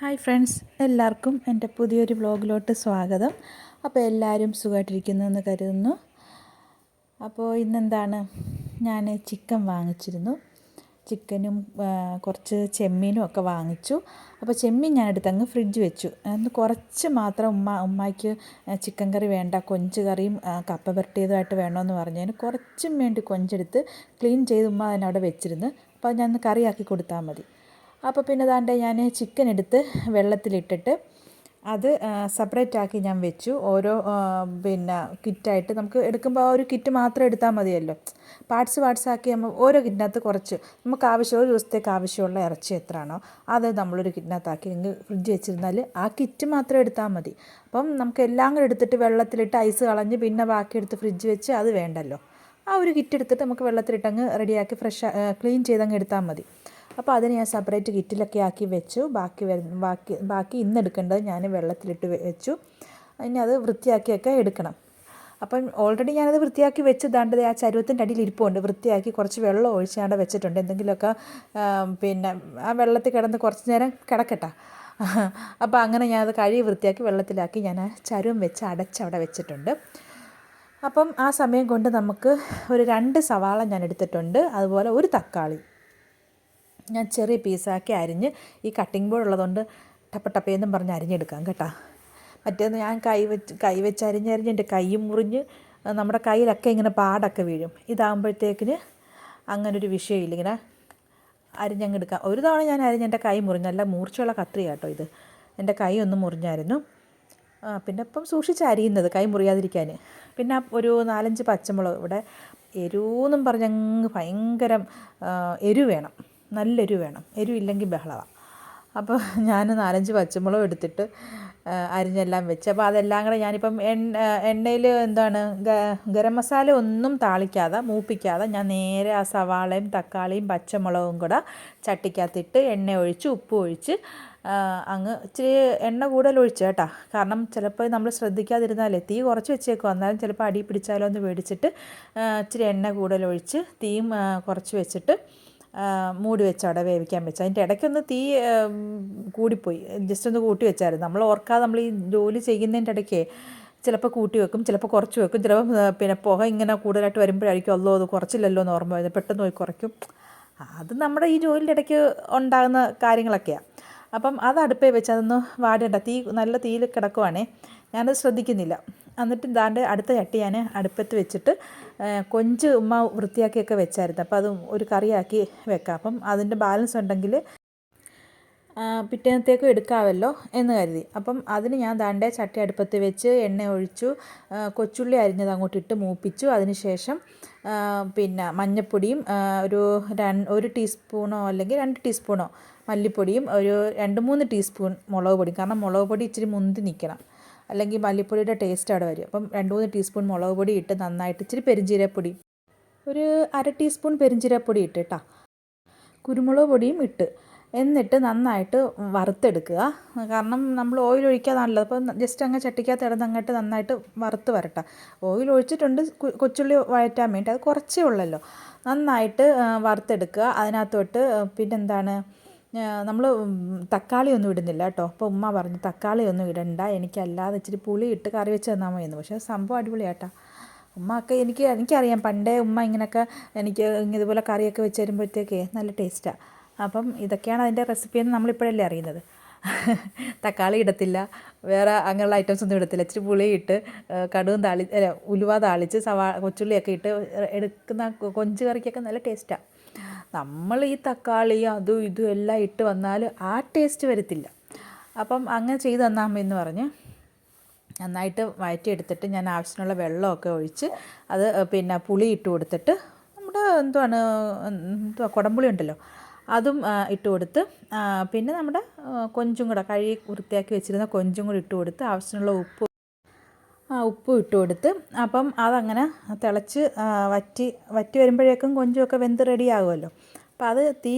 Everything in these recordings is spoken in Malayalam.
ഹായ് ഫ്രണ്ട്സ് എല്ലാവർക്കും എന്റെ പുതിയൊരു വ്ലോഗിലോട്ട് സ്വാഗതം. അപ്പോൾ എല്ലാവരും സുഖമായിട്ടിരിക്കുന്നു എന്ന് കരുതുന്നു. അപ്പോൾ ഇന്നെന്താണ്? ഞാൻ ചിക്കൻ വാങ്ങിച്ചിരുന്നു. ചിക്കനും കുറച്ച് ചെമ്മീനും ഒക്കെ വാങ്ങിച്ചു. അപ്പോൾ ചെമ്മീൻ ഞാൻ എടുത്തങ്ങ് ഫ്രിഡ്ജ് വെച്ചു. അന്ന് കുറച്ച് മാത്രം ഉമ്മ ഉമ്മയ്ക്ക് ചിക്കൻ കറി വേണ്ട കൊഞ്ച് കറിയും കപ്പ പുരട്ടിയതുമായിട്ട് വേണമെന്ന് പറഞ്ഞതിന് കുറച്ചും വേണ്ടി കൊഞ്ചെടുത്ത് ക്ലീൻ ചെയ്ത് ഉമ്മ തന്നെ അവിടെ വെച്ചിരുന്നു. അപ്പോൾ ഞാൻ കറിയാക്കി കൊടുത്താൽ മതി. അപ്പോൾ പിന്നെ ദാണ്ടെ ഞാൻ ചിക്കൻ എടുത്ത് വെള്ളത്തിലിട്ടിട്ട് അത് സെപ്പറേറ്റ് ആക്കി ഞാൻ വെച്ചു. ഓരോ പിന്നെ കിറ്റായിട്ട് നമുക്ക് എടുക്കുമ്പോൾ ആ ഒരു കിറ്റ് മാത്രം എടുത്താൽ മതിയല്ലോ. പാർട്സ് പാർട്സ് ആക്കി നമ്മൾ ഓരോ കിറ്റിനകത്ത് കുറച്ച് നമുക്ക് ആവശ്യം ഒരു ദിവസത്തേക്ക് ആവശ്യമുള്ള ഇറച്ചി എത്രയാണോ അത് നമ്മളൊരു കിറ്റിനകത്താക്കി നിങ്ങൾ ഫ്രിഡ്ജ് വെച്ചിരുന്നാൽ ആ കിറ്റ് മാത്രം എടുത്താൽ മതി. അപ്പം നമുക്ക് എല്ലാം കൂടെ എടുത്തിട്ട് വെള്ളത്തിലിട്ട് ഐസ് കളഞ്ഞ് പിന്നെ ബാക്കി എടുത്ത് ഫ്രിഡ്ജ് വെച്ച് അത് വേണ്ടല്ലോ. ആ ഒരു കിറ്റ് എടുത്തിട്ട് നമുക്ക് വെള്ളത്തിലിട്ടങ്ങ് റെഡിയാക്കി ഫ്രഷ് ക്ലീൻ ചെയ്തങ്ങ് എടുത്താൽ മതി. അപ്പോൾ അതിന് ഞാൻ സെപ്പറേറ്റ് കിറ്റിലൊക്കെ ആക്കി വെച്ചു. ബാക്കി ബാക്കി ബാക്കി ഇന്ന് എടുക്കേണ്ടത് ഞാൻ വെള്ളത്തിലിട്ട് വെച്ചു. ഇനി അത് വൃത്തിയാക്കിയൊക്കെ എടുക്കണം. അപ്പം ഓൾറെഡി ഞാനത് വൃത്തിയാക്കി വെച്ച് ദാണ്ടത് ആ ചരുവത്തിന്റെ അടിയിൽ ഇരിപ്പുണ്ട്. വൃത്തിയാക്കി കുറച്ച് വെള്ളം ഒഴിച്ച് അവിടെ വെച്ചിട്ടുണ്ട്. എന്തെങ്കിലുമൊക്കെ പിന്നെ ആ വെള്ളത്തിൽ കിടന്ന് കുറച്ച് നേരം കിടക്കട്ടെ. അപ്പോൾ അങ്ങനെ ഞാൻ അത് കഴുകി വൃത്തിയാക്കി വെള്ളത്തിലാക്കി ഞാൻ ആ ചരുവം വെച്ച് അടച്ച് അവിടെ വെച്ചിട്ടുണ്ട്. അപ്പം ആ സമയം കൊണ്ട് നമുക്ക് ഒരു രണ്ട് സവാള ഞാൻ എടുത്തിട്ടുണ്ട്. അതുപോലെ ഒരു തക്കാളി. ഞാൻ ചെറിയ പീസാക്കി അരിഞ്ഞ് ഈ കട്ടിംഗ് ബോർഡ് ഉള്ളതുകൊണ്ട് ടപ്പ ടപ്പയെന്നും പറഞ്ഞ് അരിഞ്ഞെടുക്കാം കേട്ടോ. മറ്റേന്ന് ഞാൻ കൈ വെച്ച് കൈ വെച്ച് അരിഞ്ഞരിഞ്ഞ് എന്റെ കൈ മുറിഞ്ഞ് നമ്മുടെ കയ്യിലൊക്കെ ഇങ്ങനെ പാടൊക്കെ വീഴും. ഇതാകുമ്പോഴത്തേക്കിന് അങ്ങനൊരു വിഷയമില്ല ഇങ്ങനെ അരിഞ്ഞങ്ങ് എടുക്കാം ഒരു തവണ ഞാൻ അരിഞ്ഞ് എന്റെ കൈ മുറിഞ്ഞല്ല മൂർച്ചയുള്ള കത്രി കേട്ടോ ഇത്. എന്റെ കൈ ഒന്ന് മുറിഞ്ഞായിരുന്നു. പിന്നെ ഇപ്പം സൂക്ഷിച്ച് അരിയുന്നത് കൈ മുറിയാതിരിക്കാൻ. പിന്നെ ഒരു നാലഞ്ച് പച്ചമുളക് ഇവിടെ എരിവെന്നും പറഞ്ഞങ്ങ് ഭയങ്കരം എരിവ് വേണം. നല്ല എരിവ് വേണം. എരിവില്ലെങ്കിൽ ബഹളമാണ് അപ്പോൾ ഞാൻ നാലഞ്ച് പച്ചമുളക് എടുത്തിട്ട് അരിഞ്ഞെല്ലാം വെച്ച്. അപ്പോൾ അതെല്ലാം കൂടെ ഞാനിപ്പം എണ്ണ എണ്ണയിൽ എന്താണ് ഗരം മസാല ഒന്നും താളിക്കാതെ മൂപ്പിക്കാതെ ഞാൻ നേരെ ആ സവാളയും തക്കാളിയും പച്ചമുളകും കൂടെ ചട്ടിക്കകത്തിട്ട് എണ്ണ ഒഴിച്ച് ഉപ്പ് ഒഴിച്ച് അങ്ങ് ഇച്ചിരി എണ്ണ കൂടുതൽ ഒഴിച്ചു കേട്ടോ. കാരണം ചിലപ്പോൾ നമ്മൾ ശ്രദ്ധിക്കാതിരുന്നാലേ തീ കുറച്ച് വെച്ചേക്കും എന്നാലും ചിലപ്പോൾ അടി പിടിച്ചാലോ എന്ന് പേടിച്ചിട്ട് ഇച്ചിരി എണ്ണ കൂടുതൽ ഒഴിച്ച് തീയും കുറച്ച് വെച്ചിട്ട് മൂടി വെച്ച് അവിടെ വേവിക്കാൻ വെച്ചു. അതിന്റെ ഇടയ്ക്കൊന്ന് തീ കൂടിപ്പോയി. ജസ്റ്റ് ഒന്ന് കൂട്ടി വെച്ചായിരുന്നു. നമ്മൾ ഓർക്കാതെ നമ്മൾ ഈ ജോലി ചെയ്യുന്നതിന്റെ ഇടയ്ക്ക് ചിലപ്പോൾ കൂട്ടി വെക്കും ചിലപ്പോൾ കുറച്ച് വെക്കും. ചിലപ്പോൾ പിന്നെ പുക ഇങ്ങനെ കൂടുതലായിട്ട് വരുമ്പോഴായിരിക്കും അല്ലോ അത് കുറച്ചില്ലല്ലോ എന്ന് ഓർമ്മ വരുന്നത്. പെട്ടെന്ന് പോയി കുറയ്ക്കും. അത് നമ്മുടെ ഈ ജോലിയുടെ ഇടയ്ക്ക് ഉണ്ടാകുന്ന കാര്യങ്ങളൊക്കെയാണ് അപ്പം അത് അടുപ്പേ വെച്ച് അതൊന്ന് വാടേണ്ട. തീ നല്ല തീയിൽ കിടക്കുവാണേ. ഞാനത് ശ്രദ്ധിക്കുന്നില്ല. എന്നിട്ട് ദാണ്ട് അടുത്ത ചട്ടി ഞാൻ അടുപ്പത്ത് വെച്ചിട്ട് കൊഞ്ച് ഉമ്മ വൃത്തിയാക്കിയൊക്കെ വെച്ചായിരുന്നു. അപ്പോൾ അത് ഒരു കറിയാക്കി വെക്കാം. അപ്പം അതിന്റെ ബാലൻസ് ഉണ്ടെങ്കിൽ പിറ്റേന്നത്തേക്കും എടുക്കാമല്ലോ എന്ന് കരുതി. അപ്പം അതിന് ഞാൻ ദാണ്ടെ ചട്ടി അടുപ്പത്ത് വെച്ച് എണ്ണ ഒഴിച്ചു കൊച്ചുള്ളി അരിഞ്ഞത് അങ്ങോട്ട് ഇട്ട് മൂപ്പിച്ചു. അതിന് ശേഷം പിന്നെ മഞ്ഞൾപ്പൊടിയും ഒരു ഒരു ടീസ്പൂണോ അല്ലെങ്കിൽ രണ്ട് ടീസ്പൂണോ മല്ലിപ്പൊടിയും ഒരു രണ്ട് മൂന്ന് ടീസ്പൂൺ മുളക് പൊടിയും. കാരണം മുളക് പൊടി ഇച്ചിരി മുന്തി നിൽക്കണം. അല്ലെങ്കിൽ മല്ലിപ്പൊടിയുടെ ടേസ്റ്റ് അവിടെ വരും. അപ്പം രണ്ട് മൂന്ന് ടീസ്പൂൺ മുളക് പൊടി ഇട്ട് നന്നായിട്ട് ഇച്ചിരി പെരിഞ്ജീരപ്പൊടി ഒരു അര ടീസ്പൂൺ പെരിഞ്ജീരപ്പൊടി ഇട്ട് കേട്ടോ കുരുമുളക് പൊടിയും ഇട്ട്. എന്നിട്ട് നന്നായിട്ട് വറുത്തെടുക്കുക. കാരണം നമ്മൾ ഓയിൽ ഒഴിക്കാതാണല്ലോ. അപ്പോൾ ജസ്റ്റ് അങ്ങ് ചട്ടിക്കകത്ത് ഇടന്ന് അങ്ങോട്ട് നന്നായിട്ട് വറുത്ത് വരട്ടെ. ഓയിൽ ഒഴിച്ചിട്ടുണ്ട് കൊച്ചുള്ളി വഴറ്റാൻ വേണ്ടി. അത് കുറച്ചേ ഉള്ളല്ലോ. നന്നായിട്ട് വറുത്തെടുക്കുക. അതിനകത്തോട്ട് പിന്നെന്താണ് നമ്മൾ തക്കാളി ഒന്നും ഇടുന്നില്ല കേട്ടോ. അപ്പോൾ ഉമ്മ പറഞ്ഞു തക്കാളി ഒന്നും ഇടണ്ട. എനിക്കല്ലാതെ ഇച്ചിരി പുളി ഇട്ട് കറി വെച്ച് തന്നാൽ മതി എന്ന് പക്ഷേ സംഭവം അടിപൊളിയാട്ടോ. ഉമ്മ ഒക്കെ എനിക്ക് എനിക്കറിയാം. പണ്ടേ ഉമ്മ ഇങ്ങനെയൊക്കെ എനിക്ക് ഇതുപോലെ കറിയൊക്കെ വെച്ച് തരുമ്പോഴത്തേക്കേ നല്ല ടേസ്റ്റാണ് അപ്പം ഇതൊക്കെയാണ് അതിന്റെ റെസിപ്പി എന്ന് നമ്മളിപ്പോഴല്ലേ അറിയുന്നത്. തക്കാളി ഇടത്തില്ല. വേറെ അങ്ങനെയുള്ള ഐറ്റംസ് ഒന്നും ഇടത്തില്ല. ഇച്ചിരി പുളി ഇട്ട് കടുവും താളി അല്ല ഉലുവ താളിച്ച് സവാ കൊച്ചുള്ളിയൊക്കെ ഇട്ട് എടുക്കുന്ന കൊഞ്ച് കറിക്കൊക്കെ നല്ല ടേസ്റ്റാണ് നമ്മൾ ഈ തക്കാളി അതും ഇതും എല്ലാം ഇട്ട് വന്നാൽ ആ ടേസ്റ്റ് വരത്തില്ല. അപ്പം അങ്ങനെ ചെയ്ത് തന്നാൽ എന്ന് പറഞ്ഞ് നന്നായിട്ട് വഴറ്റിയെടുത്തിട്ട് ഞാൻ ആവശ്യത്തിനുള്ള വെള്ളമൊക്കെ ഒഴിച്ച് അത് പിന്നെ പുളി ഇട്ട് കൊടുത്തിട്ട് നമ്മുടെ എന്തുവാണ് എന്തുവാ കുടംപുളി ഉണ്ടല്ലോ അതും ഇട്ട് കൊടുത്ത് പിന്നെ നമ്മുടെ കൊഞ്ചും കൂടെ കഴുകി വൃത്തിയാക്കി വെച്ചിരുന്ന കൊഞ്ചും കൂടി ഇട്ട് കൊടുത്ത് ആവശ്യത്തിനുള്ള ഉപ്പ് ഉപ്പും ഇട്ട് കൊടുത്ത് അപ്പം അതങ്ങനെ തിളച്ച് വറ്റി വറ്റി വരുമ്പോഴേക്കും കൊഞ്ചുമൊക്കെ വെന്ത് റെഡി ആകുമല്ലോ. അപ്പോൾ അത് തീ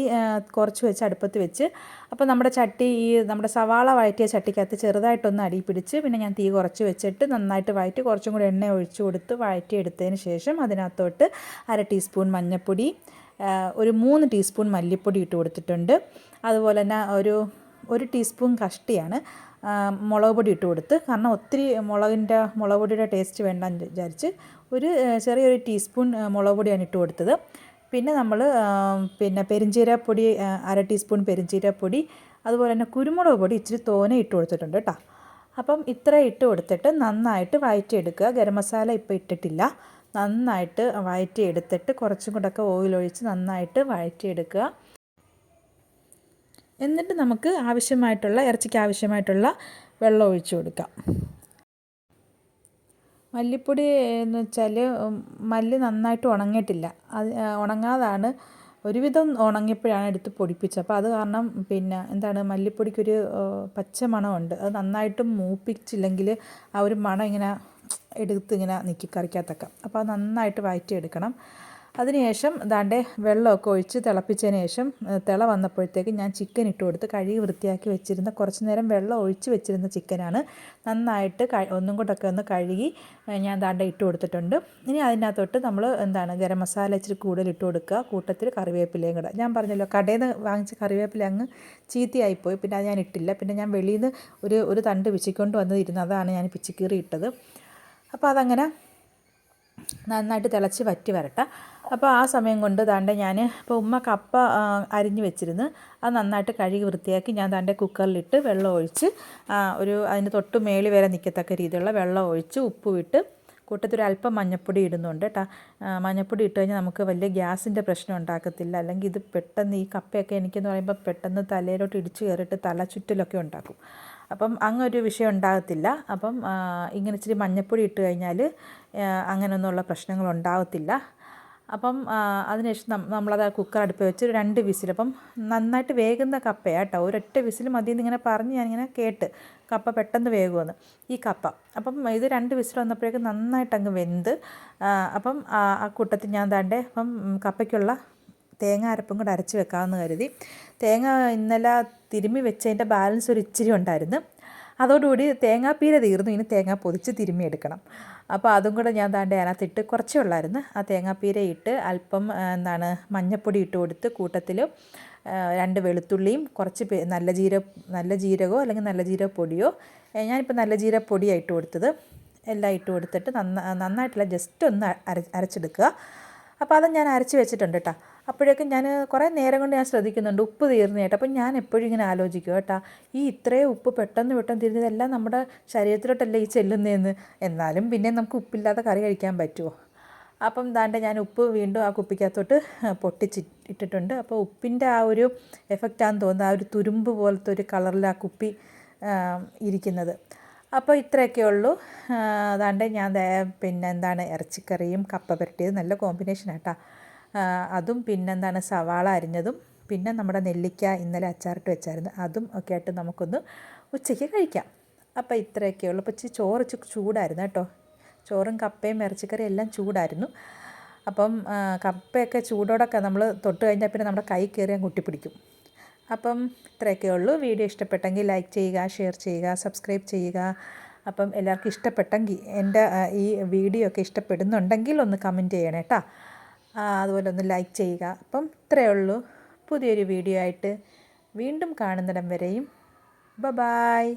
കുറച്ച് വെച്ച് അടുപ്പത്ത് വെച്ച് അപ്പോൾ നമ്മുടെ ചട്ടി ഈ നമ്മുടെ സവാള വഴറ്റിയ ചട്ടിക്കകത്ത് ചെറുതായിട്ടൊന്ന് അടി പിടിച്ച് പിന്നെ ഞാൻ തീ കുറച്ച് വെച്ചിട്ട് നന്നായിട്ട് വഴറ്റി കുറച്ചും കൂടി എണ്ണ ഒഴിച്ച് കൊടുത്ത് വഴറ്റിയെടുത്തതിന് ശേഷം അതിനകത്തോട്ട് അര ടീസ്പൂൺ മഞ്ഞൾപ്പൊടി ഒരു മൂന്ന് ടീസ്പൂൺ മല്ലിപ്പൊടി ഇട്ട് കൊടുത്തിട്ടുണ്ട്. അതുപോലെ തന്നെ ഒരു ഒരു ടീസ്പൂൺ കഷ്ടിയാണ്. മുളക് പൊടി ഇട്ട് കൊടുത്ത് കാരണം ഒത്തിരി മുളകിന്റെ മുളക് പൊടിയുടെ ടേസ്റ്റ് വേണ്ടെന്ന് വിചാരിച്ച് ഒരു ചെറിയൊരു ടീസ്പൂൺ മുളക് പൊടിയാണ് ഇട്ട് കൊടുത്തത്. പിന്നെ നമ്മൾ പിന്നെ പെരിഞ്ചീരപ്പൊടി അര ടീസ്പൂൺ പെരിഞ്ചീരപ്പൊടി അതുപോലെ തന്നെ കുരുമുളക് പൊടി ഇച്ചിരി തോനെ ഇട്ട് കൊടുത്തിട്ടുണ്ട് കേട്ടോ. അപ്പം ഇത്ര ഇട്ട് കൊടുത്തിട്ട് നന്നായിട്ട് വഴറ്റിയെടുക്കുക. ഗരം മസാല ഇപ്പോൾ ഇട്ടിട്ടില്ല. നന്നായിട്ട് വഴറ്റിയെടുത്തിട്ട് കുറച്ചും കൂടെയൊക്കെ ഓയിൽ ഒഴിച്ച് നന്നായിട്ട് വഴറ്റിയെടുക്കുക. എന്നിട്ട് നമുക്ക് ആവശ്യമായിട്ടുള്ള ഇറച്ചിക്ക് ആവശ്യമായിട്ടുള്ള വെള്ളം ഒഴിച്ചു കൊടുക്കാം. മല്ലിപ്പൊടി എന്ന് വെച്ചാൽ മല്ലി നന്നായിട്ട് ഉണങ്ങിയിട്ടില്ല. അത് ഉണങ്ങാതാണ്. ഒരുവിധം ഉണങ്ങിയപ്പോഴാണ് എടുത്ത് പൊടിപ്പിച്ചത്. അപ്പോൾ അത് കാരണം പിന്നെ എന്താണ് മല്ലിപ്പൊടിക്കൊരു പച്ച മണമുണ്ട്. അത് നന്നായിട്ട് മൂപ്പിച്ചില്ലെങ്കിൽ ആ ഒരു മണം ഇങ്ങനെ എടുത്ത് ഇങ്ങനെ നിൽക്കി കറിക്കകത്തൊക്കെ അപ്പോൾ അത് നന്നായിട്ട് വഴറ്റിയെടുക്കണം അതിനുശേഷം ദാണ്ടെ വെള്ളമൊക്കെ ഒഴിച്ച് തിളപ്പിച്ചതിന് ശേഷം തിള വന്നപ്പോഴത്തേക്ക് ഞാൻ ചിക്കൻ ഇട്ട് കൊടുത്ത് കഴുകി വൃത്തിയാക്കി വെച്ചിരുന്ന കുറച്ച് നേരം വെള്ളം ഒഴിച്ച് വെച്ചിരുന്ന ചിക്കനാണ് നന്നായിട്ട് ഒന്നും കൂടൊക്കെ ഒന്ന് കഴുകി ഞാൻ ദാണ്ടെ ഇട്ട് കൊടുത്തിട്ടുണ്ട്. ഇനി അതിനകത്തോട്ട് നമ്മൾ എന്താണ് ഗരം മസാല ഇച്ചിരി കൂടുതൽ ഇട്ട് കൊടുക്കുക കൂട്ടത്തിൽ കറിവേപ്പിലയും കൂടെ. ഞാൻ പറഞ്ഞല്ലോ കടയിൽ നിന്ന് വാങ്ങിച്ച കറിവേപ്പില അങ്ങ് ചീത്തയായിപ്പോയി പിന്നെ അത് ഞാൻ ഇട്ടില്ല. പിന്നെ ഞാൻ വെളിയിൽ നിന്ന് ഒരു ഒരു തണ്ട് പിച്ചിക്കൊണ്ട് വന്നിരുന്നു അതാണ് ഞാൻ പിച്ചിക്കീറി ഇട്ടത്. അപ്പോൾ അതങ്ങനെ നന്നായിട്ട് തിളച്ച് വറ്റി വരട്ടെ. അപ്പോൾ ആ സമയം കൊണ്ട് താണ്ടെ ഞാൻ ഇപ്പോൾ ഉമ്മ കപ്പ അരിഞ്ഞ് വെച്ചിരുന്നു അത് നന്നായിട്ട് കഴുകി വൃത്തിയാക്കി ഞാൻ താണ്ടെ കുക്കറിലിട്ട് വെള്ളം ഒഴിച്ച് ഒരു അതിന് തൊട്ട് മേളി വരെ നിൽക്കത്തക്ക രീതിയിലുള്ള വെള്ളം ഒഴിച്ച് ഉപ്പ് വിട്ട് കൂട്ടത്തിൽ അല്പം മഞ്ഞപ്പൊടി ഇടുന്നുണ്ട് കേട്ടോ മഞ്ഞപ്പൊടി ഇട്ട് കഴിഞ്ഞാൽ നമുക്ക് വലിയ ഗ്യാസിന്റെ പ്രശ്നം ഉണ്ടാക്കത്തില്ല. അല്ലെങ്കിൽ ഇത് പെട്ടെന്ന് ഈ കപ്പയൊക്കെ എനിക്കെന്ന് പറയുമ്പോൾ പെട്ടെന്ന് തലയിലോട്ട് ഇടിച്ചു കയറിയിട്ട് തല ചുറ്റലൊക്കെ ഉണ്ടാക്കും. അപ്പം അങ്ങൊരു വിഷയം ഉണ്ടാകത്തില്ല. അപ്പം ഇങ്ങനെ ഇച്ചിരി മഞ്ഞപ്പൊടി ഇട്ട് കഴിഞ്ഞാൽ അങ്ങനെയൊന്നുമുള്ള പ്രശ്നങ്ങൾ ഉണ്ടാകത്തില്ല. അപ്പം അതിനുശേഷം നമ്മളത് കുക്കർ അടുപ്പ് വെച്ച് രണ്ട് വിസിൽ അപ്പം നന്നായിട്ട് വേകുന്ന കപ്പയാണ് കേട്ടോ ഒരൊറ്റ വിസിൽ മതി എന്നിങ്ങനെ പറഞ്ഞ് ഞാനിങ്ങനെ കേട്ട് കപ്പ പെട്ടെന്ന് വേകുമെന്ന് ഈ കപ്പ. അപ്പം ഇത് രണ്ട് വിസിൽ വന്നപ്പോഴേക്കും നന്നായിട്ട് അങ്ങ് വെന്ത് അപ്പം ആ കൂട്ടത്തിൽ ഞാൻ താണ്ടേ അപ്പം കപ്പയ്ക്കുള്ള തേങ്ങ അരപ്പും കൂടെ അരച്ച് വെക്കാമെന്ന് കരുതി. തേങ്ങ ഇന്നലെ തിരുമ്മി വെച്ചതിന്റെ ബാലൻസ് ഒരു ഇച്ചിരി ഉണ്ടായിരുന്നു. അതോടുകൂടി തേങ്ങാപ്പീര തീർന്നു. ഇനി തേങ്ങ പൊതിച്ച് തിരുമ്മി എടുക്കണം. അപ്പോൾ അതും കൂടെ ഞാൻ താണ്ടെ അതിനകത്തിട്ട് കുറച്ചേ ഉള്ളായിരുന്നു. ആ തേങ്ങാപ്പീര ഇട്ട് അല്പം എന്താണ് മഞ്ഞപ്പൊടി ഇട്ട് കൊടുത്ത് കൂട്ടത്തിൽ രണ്ട് വെളുത്തുള്ളിയും കുറച്ച് നല്ല ജീര നല്ല ജീരകമോ അല്ലെങ്കിൽ നല്ല ജീരക പൊടിയോ ഞാനിപ്പോൾ നല്ല ജീരക പൊടിയാണ് ഇട്ട് കൊടുത്തത്. എല്ലാം ഇട്ട് കൊടുത്തിട്ട് നന്ന നന്നായിട്ടുള്ള ജസ്റ്റ് ഒന്ന് അര അരച്ചെടുക്കുക. അപ്പോൾ അത് ഞാൻ അരച്ച് വെച്ചിട്ടുണ്ട് കേട്ടോ അപ്പോഴേക്കും ഞാൻ കുറേ നേരം കൊണ്ട് ഞാൻ ശ്രദ്ധിക്കുന്നുണ്ട്. ഉപ്പ് തീർന്നു അപ്പം ഞാൻ എപ്പോഴും ഇങ്ങനെ ആലോചിക്കും കേട്ടോ ഈ ഇത്രയും ഉപ്പ് പെട്ടെന്ന് പെട്ടെന്ന് തീരുന്നതെല്ലാം നമ്മുടെ ശരീരത്തിലോട്ടല്ലേ ഈ ചെല്ലുന്നതെന്ന് എന്നാലും പിന്നെ നമുക്ക് ഉപ്പില്ലാതെ കറി കഴിക്കാൻ പറ്റുമോ? അപ്പം ദാണ്ട് ഞാൻ ഉപ്പ് വീണ്ടും ആ കുപ്പിക്കകത്തോട്ട് പൊട്ടിച്ച് ഇട്ടിട്ടുണ്ട്. അപ്പോൾ ഉപ്പിന്റെ ആ ഒരു എഫക്റ്റാന്ന് തോന്നുന്നത് ആ ഒരു തുരുമ്പ് പോലത്തെ ഒരു കളറിൽ ആ കുപ്പി ഇരിക്കുന്നത്. അപ്പോൾ ഇത്രയൊക്കെ ഉള്ളൂ. അതാണ്ട് ഞാൻ പിന്നെ എന്താണ് ഇറച്ചിക്കറിയും കപ്പ പുരട്ടിയത് നല്ല കോമ്പിനേഷൻ ആട്ടാ അതും പിന്നെന്താണ് സവാള അരിഞ്ഞതും പിന്നെ നമ്മുടെ നെല്ലിക്ക ഇന്നലെ അച്ചാറിട്ട് വെച്ചായിരുന്നു. അതും ഒക്കെ ആയിട്ട് നമുക്കൊന്ന് ഉച്ചയ്ക്ക് കഴിക്കാം. അപ്പോൾ ഇത്രയൊക്കെ ഉള്ളു. അപ്പോൾ ഇച്ചിരി ചോറ് ചൂടായിരുന്നു കേട്ടോ. ചോറും കപ്പയും ഇറച്ചിക്കറിയും എല്ലാം ചൂടായിരുന്നു. അപ്പം കപ്പയൊക്കെ ചൂടോടൊക്കെ നമ്മൾ തൊട്ട് കഴിഞ്ഞാൽ പിന്നെ നമ്മുടെ കൈ കയറിയാൽ കുട്ടിപ്പിടിക്കും അപ്പം ഇത്രയൊക്കെ ഉള്ളൂ. വീഡിയോ ഇഷ്ടപ്പെട്ടെങ്കിൽ ലൈക്ക് ചെയ്യുക ഷെയർ ചെയ്യുക സബ്സ്ക്രൈബ് ചെയ്യുക. അപ്പം എല്ലാവർക്കും ഇഷ്ടപ്പെട്ടെങ്കിൽ എന്റെ ഈ വീഡിയോ ഒക്കെ ഇഷ്ടപ്പെടുന്നുണ്ടെങ്കിൽ ഒന്ന് കമന്റ് ചെയ്യണേ കേട്ടോ. അതുപോലെ ഒന്ന് ലൈക്ക് ചെയ്യുക. അപ്പം ഇത്രയേ ഉള്ളൂ. പുതിയൊരു വീഡിയോ ആയിട്ട് വീണ്ടും കാണുന്നിടം വരെയും. ബ ബായ്